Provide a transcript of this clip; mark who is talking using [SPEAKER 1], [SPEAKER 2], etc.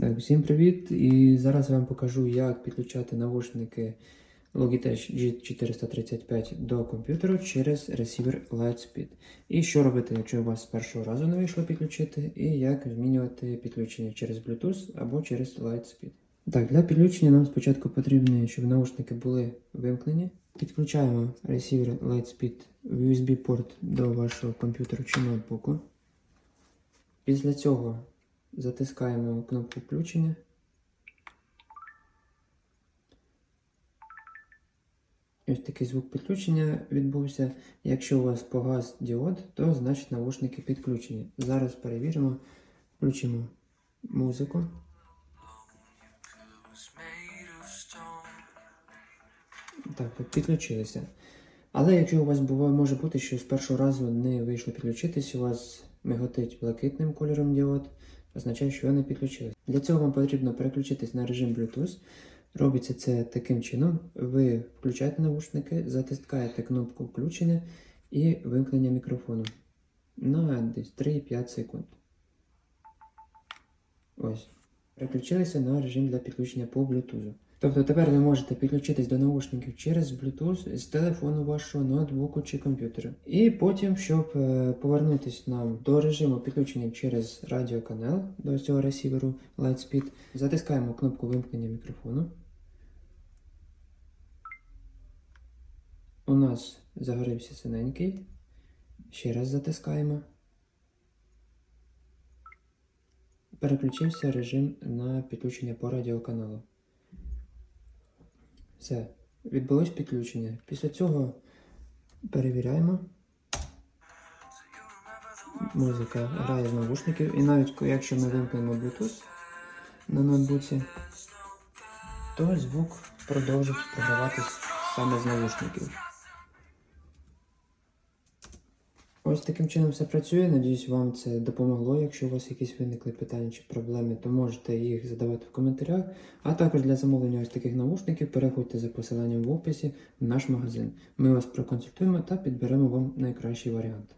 [SPEAKER 1] Так, всім привіт! І зараз я вам покажу, як підключати навушники Logitech G435 до комп'ютеру через ресівер Lightspeed. І що робити, якщо у вас з першого разу не вийшло підключити, і як змінювати підключення через Bluetooth або через Lightspeed. Так, для підключення нам спочатку потрібно, щоб наушники були вимкнені. Підключаємо ресівер Lightspeed в USB-порт до вашого комп'ютеру чи ноутбуку. Після цього затискаємо кнопку включення. Ось такий звук підключення відбувся. Якщо у вас погас діод, то значить навушники підключені. Зараз перевіримо, включимо музику. Так, підключилися. Але якщо у вас буває, може бути, що з першого разу не вийшло підключитись, у вас миготить блакитним кольором діод, означає, що вони підключились. Для цього вам потрібно переключитись на режим Bluetooth. Робиться це таким чином: ви включаєте навушники, затискаєте кнопку включення і вимкнення мікрофону на десь 3-5 секунд. Ось. Переключилися на режим для підключення по Bluetooth. Тобто тепер ви можете підключитись до наушників через Bluetooth з телефону вашого ноутбуку чи комп'ютера. І потім, щоб е, повернутися нам до режиму підключення через радіоканал до цього ресіверу Lightspeed, затискаємо кнопку вимкнення мікрофону. У нас загорівся синенький. Ще раз затискаємо. Переключився режим на підключення по радіоканалу. Все, відбулось підключення. Після цього перевіряємо. Музика грає з навушників. І навіть якщо ми вимкнемо Bluetooth на ноутбуці, то звук продовжить програватись саме з навушників. Ось таким чином все працює. Надіюсь, вам це допомогло. Якщо у вас якісь виникли питання чи проблеми, то можете їх задавати в коментарях. А також для замовлення ось таких навушників переходьте за посиланням в описі в наш магазин. Ми вас проконсультуємо та підберемо вам найкращий варіант.